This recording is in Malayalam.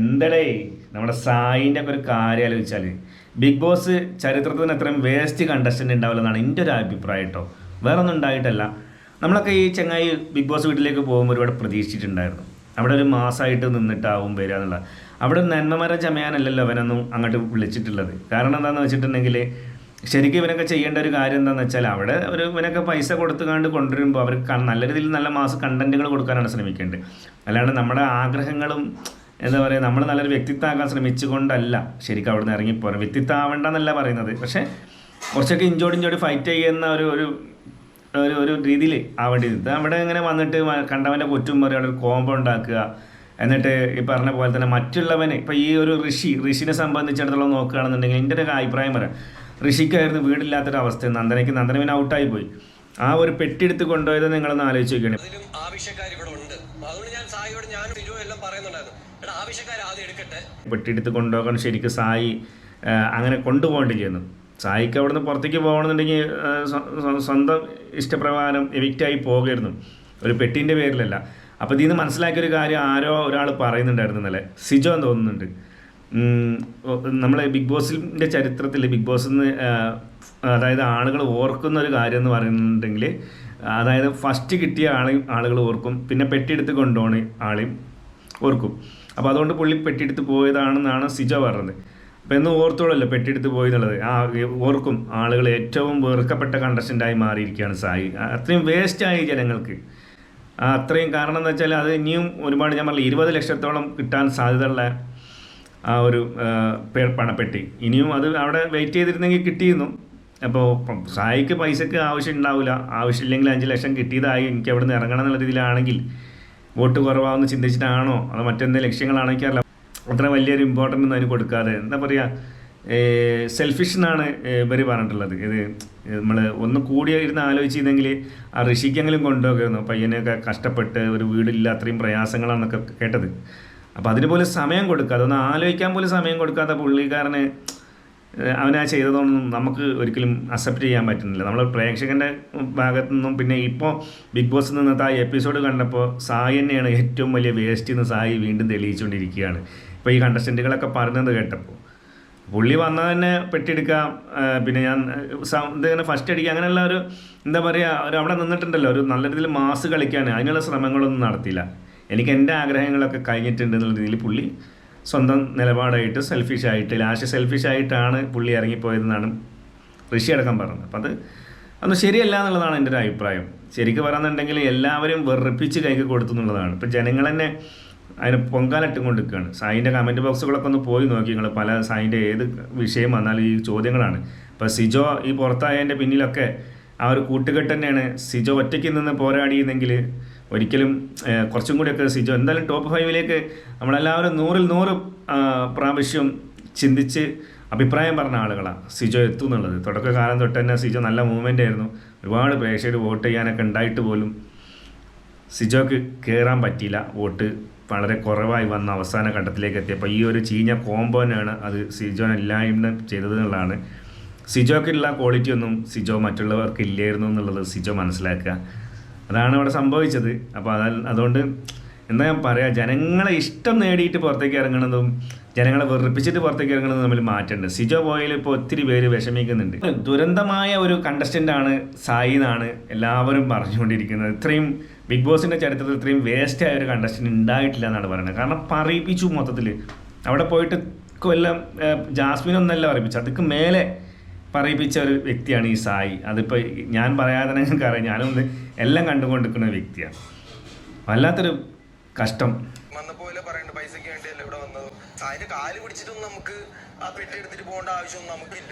എന്തടേ? നമ്മുടെ സായിന്റെ ഒക്കെ ഒരു കാര്യം ആലോചിച്ചാൽ ബിഗ് ബോസ് ചരിത്രത്തിന് അത്രയും വേസ്റ്റ് കണ്ടസ്റ്റന്റ് ഉണ്ടാവില്ലെന്നാണ് എന്റെ ഒരു അഭിപ്രായം കേട്ടോ വേറെ ഒന്നും ഉണ്ടായിട്ടല്ല. നമ്മളൊക്കെ ഈ ചങ്ങായി ബിഗ് ബോസ് വീട്ടിലേക്ക് പോകുമ്പോൾ ഒരുപാട് പ്രതീക്ഷിച്ചിട്ടുണ്ടായിരുന്നു. അവിടെ ഒരു മാസമായിട്ട് നിന്നിട്ടാവും വരിക എന്നുള്ള അവിടെ നന്മമരം ചമയാനല്ലല്ലോ അവനൊന്നും അങ്ങോട്ട് വിളിച്ചിട്ടുള്ളത്. കാരണം എന്താണെന്ന് വെച്ചിട്ടുണ്ടെങ്കിൽ ശരിക്കും ഇവനൊക്കെ ചെയ്യേണ്ട ഒരു കാര്യം എന്താണെന്ന് വെച്ചാൽ അവിടെ ഒരു ഇവനൊക്കെ പൈസ കൊടുത്തുകൊണ്ട് കൊണ്ടുവരുമ്പോൾ അവർക്ക് നല്ല രീതിയിൽ നല്ല മാസ് കണ്ടന്റുകൾ കൊടുക്കാനാണ് ശ്രമിക്കേണ്ടത്. അല്ലാണ്ട് നമ്മുടെ ആഗ്രഹങ്ങളും എന്താ പറയുക നമ്മൾ നല്ലൊരു വ്യക്തിത്വമാക്കാൻ ശ്രമിച്ചുകൊണ്ടല്ല ശരിക്കും അവിടെ നിന്ന് ഇറങ്ങിപ്പോരണം വ്യക്തിത്വം ആവേണ്ടെന്നല്ല പറയുന്നത്. പക്ഷേ കുറച്ചൊക്കെ ഇഞ്ചോടി ഇഞ്ചോടി ഫൈറ്റ് ചെയ്യുന്ന ഒരു ഒരു ഒരു ഒരു രീതിയിൽ ആവേണ്ടി അവിടെ ഇങ്ങനെ വന്നിട്ട് കണ്ടവന്റെ കൊറ്റും പറയും അവിടെ ഒരു കോമ്പോ ഉണ്ടാക്കുക. എന്നിട്ട് ഈ പറഞ്ഞ പോലെ തന്നെ മറ്റുള്ളവനെ ഇപ്പം ഈ ഒരു ഋഷി ഋഷിനെ സംബന്ധിച്ചിടത്തോളം നോക്കുകയാണെന്നുണ്ടെങ്കിൽ എന്റെ ഒരു അഭിപ്രായം പറയാം. ഋഷിക്കായിരുന്നു വീടില്ലാത്തൊരവസ്ഥ. നന്ദനയ്ക്ക് നന്ദന പിന്നെ ഔട്ടായി പോയി. ആ ഒരു പെട്ടി എടുത്ത് കൊണ്ടുപോയത് നിങ്ങളൊന്ന് ആലോചിച്ച് നോക്കണം അതിലും എടുത്ത് കൊണ്ടുപോകാൻ ശരിക്കും സായി അങ്ങനെ കൊണ്ടുപോകേണ്ടി ചെയ്യുന്നു. സായിക്ക് അവിടുന്ന് പുറത്തേക്ക് പോകണമെന്നുണ്ടെങ്കിൽ സ്വന്തം ഇഷ്ടപ്രകാരം എവിക്റ്റായി പോകരുന്നു ഒരു പെട്ടിന്റെ പേരിലല്ല. അപ്പോൾ ഇതിൽ നിന്ന് മനസ്സിലാക്കിയ ഒരു കാര്യം ആരോ ഒരാൾ പറയുന്നുണ്ടായിരുന്നു ഇന്നലെ. സിജോ എന്ന് തോന്നുന്നുണ്ട്. നമ്മൾ ബിഗ് ബോസിന്റെ ചരിത്രത്തിൽ ബിഗ് ബോസ് എന്ന് അതായത് ആളുകൾ ഓർക്കുന്ന ഒരു കാര്യം എന്ന് പറയുന്നുണ്ടെങ്കിൽ അതായത് ഫസ്റ്റ് കിട്ടിയ ആളെ ആളുകൾ ഓർക്കും പിന്നെ പെട്ടിയെടുത്ത് കൊണ്ടുപോണ ആളെയും ഓർക്കും. അപ്പോൾ അതുകൊണ്ട് പുള്ളി പെട്ടിയെടുത്ത് പോയതാണെന്നാണ് സിജ പറഞ്ഞത്. അപ്പോൾ എന്ന് ഓർത്തോളല്ലോ പെട്ടിയെടുത്ത് പോയി എന്നുള്ളത് ആ ഓർക്കും ആളുകൾ ഏറ്റവും വെറുക്കപ്പെട്ട കണ്ടസ്റ്റന്റായി മാറിയിരിക്കുകയാണ് സായി. അത്രയും വേസ്റ്റായി ജനങ്ങൾക്ക്. അത്രയും കാരണം എന്ന് വെച്ചാൽ അത് ഇനിയും ഒരുപാട് ഞാൻ പറഞ്ഞില്ല ഇരുപത് ലക്ഷത്തോളം കിട്ടാൻ സാധ്യതയുള്ള ആ ഒരു പണപ്പെട്ടി. ഇനിയും അത് അവിടെ വെയിറ്റ് ചെയ്തിരുന്നെങ്കിൽ കിട്ടിയിരുന്നു. അപ്പോൾ സായിക്ക് പൈസക്ക് ആവശ്യം ഉണ്ടാവില്ല ആവശ്യമില്ലെങ്കിൽ അഞ്ച് ലക്ഷം കിട്ടിയതായി എനിക്ക് അവിടെ നിന്ന് ഇറങ്ങണം എന്നുള്ള രീതിയിലാണെങ്കിൽ വോട്ട് കുറവാണെന്ന് ചിന്തിച്ചിട്ടാണോ? അതോ മറ്റെന്തെങ്കിലും ലക്ഷ്യങ്ങളാണോ എനിക്കറിയില്ല അത്ര വലിയൊരു ഇമ്പോർട്ടന്റ് ഒന്നും അതിന് കൊടുക്കാതെ. എന്താ പറയുക സെൽഫിഷ് എന്നാണ് ഇവർ പറഞ്ഞിട്ടുള്ളത്. ഇത് നമ്മൾ ഒന്ന് കൂടി ഇരുന്ന് ആലോചിച്ചിരുന്നെങ്കിൽ ആ ഋഷിക്കെങ്കിലും കൊണ്ടുപോകുന്നു പയ്യനെയൊക്കെ കഷ്ടപ്പെട്ട് ഒരു വീടില്ല അത്രയും പ്രയാസങ്ങളാണെന്നൊക്കെ കേട്ടത്. അപ്പോൾ അതിന് പോലും സമയം കൊടുക്കാതെ ഒന്ന് ആലോചിക്കാൻ പോലും സമയം കൊടുക്കാത്ത പുള്ളിക്കാരന് അവനാ ചെയ്തതൊന്നും നമുക്ക് ഒരിക്കലും അക്സെപ്റ്റ് ചെയ്യാൻ പറ്റുന്നില്ല. നമ്മൾ പ്രേക്ഷകന്റെ ഭാഗത്തു നിന്നും പിന്നെ ഇപ്പോൾ ബിഗ് ബോസിൽ നിന്നത്തെ ആ എപ്പിസോഡ് കണ്ടപ്പോൾ സായി തന്നെയാണ് ഏറ്റവും വലിയ വേസ്റ്റ് എന്ന് സായി വീണ്ടും തെളിയിച്ചുകൊണ്ടിരിക്കുകയാണ് ഇപ്പോൾ ഈ കണ്ടസ്റ്റന്റുകളൊക്കെ പറഞ്ഞത് കേട്ടപ്പോൾ പുള്ളി വന്നാൽ തന്നെ പെട്ടിയെടുക്കാം പിന്നെ ഞാൻ ഇതിങ്ങനെ ഫസ്റ്റ് അടിക്കുക അങ്ങനെയുള്ള ഒരു എന്താ പറയുക ഒരു അവിടെ നിന്നിട്ടുണ്ടല്ലോ ഒരു നല്ല രീതിയിൽ മാസ് കളിക്കാൻ അതിനുള്ള ശ്രമങ്ങളൊന്നും നടത്തിയില്ല. എനിക്ക് എന്റെ ആഗ്രഹങ്ങളൊക്കെ കഴിഞ്ഞിട്ടുണ്ട് എന്നുള്ള രീതിയിൽ പുള്ളി സ്വന്തം നിലപാടായിട്ട് സെൽഫിഷായിട്ട് ലാസ്റ്റ് സെൽഫിഷായിട്ടാണ് പുള്ളി ഇറങ്ങിപ്പോയതെന്നാണ് ഋഷി അടക്കം പറഞ്ഞത്. അപ്പം അത് അതൊന്നും ശരിയല്ല എന്നുള്ളതാണ് എന്റെ ഒരു അഭിപ്രായം. ശരിക്കും പറയുന്നുണ്ടെങ്കിൽ എല്ലാവരും വെറുപ്പിച്ച് കൈക്ക് കൊടുത്തു എന്നുള്ളതാണ്. ഇപ്പം ജനങ്ങൾ തന്നെ അതിന് പൊങ്കാലിട്ടും കൊണ്ടിരിക്കുകയാണ് സായിന്റെ കമന്റ് ബോക്സുകളൊക്കെ ഒന്ന് പോയി നോക്കി. നിങ്ങൾ പല സായിന്റെ ഏത് വിഷയം വന്നാലും ഈ ചോദ്യങ്ങളാണ്. ഇപ്പോൾ സിജോ ഈ പുറത്തായതിന്റെ പിന്നിലൊക്കെ ആ ഒരു കൂട്ടുകെട്ട് തന്നെയാണ്. സിജോ ഒറ്റയ്ക്ക് നിന്ന് പോരാടിയെന്നെങ്കിൽ ഒരിക്കലും കുറച്ചും കൂടിയൊക്കെ സിജോ എന്തായാലും ടോപ്പ് ഫൈവിലേക്ക് നമ്മളെല്ലാവരും നൂറിൽ നൂറ് പ്രാവശ്യം ചിന്തിച്ച് അഭിപ്രായം പറഞ്ഞ ആളുകളാണ് സിജോ എത്തും എന്നുള്ളത് തുടക്കകാലം തൊട്ട് തന്നെ സിജോ നല്ല മൂവ്മെന്റ് ആയിരുന്നു. ഒരുപാട് പ്രേക്ഷകർ വോട്ട് ചെയ്യാനൊക്കെ ഉണ്ടായിട്ട് പോലും സിജോക്ക് കയറാൻ പറ്റിയില്ല. വോട്ട് വളരെ കുറവായി വന്ന അവസാന ഘട്ടത്തിലേക്ക് എത്തിയപ്പോൾ ഈ ഒരു ചീഞ്ഞ കോമ്പോനാണ് അത് സിജോനെല്ലായ്മ ചെയ്തത് എന്നുള്ളതാണ്. സിജോക്കുള്ള ക്വാളിറ്റി ഒന്നും സിജോ മറ്റുള്ളവർക്ക് ഇല്ലായിരുന്നു എന്നുള്ളത് സിജോ മനസ്സിലാക്കുക. അതാണ് അവിടെ സംഭവിച്ചത്. അപ്പോൾ അതാ അതുകൊണ്ട് എന്താ ഞാൻ പറയാം ജനങ്ങളെ ഇഷ്ടം നേടിയിട്ട് പുറത്തേക്ക് ഇറങ്ങുന്നതും ജനങ്ങളെ വെറുപ്പിച്ചിട്ട് പുറത്തേക്ക് ഇറങ്ങുന്നതും തമ്മിൽ മാറ്റമുണ്ട്. സിജോ ബോയിൽ ഇപ്പോൾ ഒത്തിരി പേര് വിഷമിക്കുന്നുണ്ട്. ദുരന്തമായ ഒരു കണ്ടസ്റ്റന്റ് ആണ് സായി എന്നാണ് എല്ലാവരും പറഞ്ഞുകൊണ്ടിരിക്കുന്നത്. ഇത്രയും ബിഗ് ബോസിന്റെ ചരിത്രത്തിൽ ഇത്രയും വേസ്റ്റ് ആയ ഒരു കണ്ടസ്റ്റന്റ് ഉണ്ടായിട്ടില്ല എന്നാണ് പറയുന്നത്. കാരണം പറയിപ്പിച്ചു മൊത്തത്തിൽ അവിടെ പോയിട്ട് കൊല്ലം ജാസ്മിനൊന്നല്ല പറയിപ്പിച്ചു അതൊക്കെ മേലെ പറയിപ്പിച്ച ഒരു വ്യക്തിയാണ് ഈ സായി. അതിപ്പോൾ ഞാൻ പറയാതെ തന്നെ അറിയാം ഞാനൊന്ന് എല്ലാം കണ്ടുകൊണ്ടിരിക്കുന്ന വ്യക്തിയാണ്. വല്ലാത്തൊരു കഷ്ടം. വന്നപ്പോ പോലെ പറയണ്ട പൈസക്ക് വേണ്ടിയല്ല ഇവിടെ വന്നത്? കാൽ പിടിച്ചിട്ടൊന്നും നമുക്ക് ആ പെട്ടി എടുത്തിട്ട് പോകേണ്ട ആവശ്യമൊന്നും നമുക്കില്ല.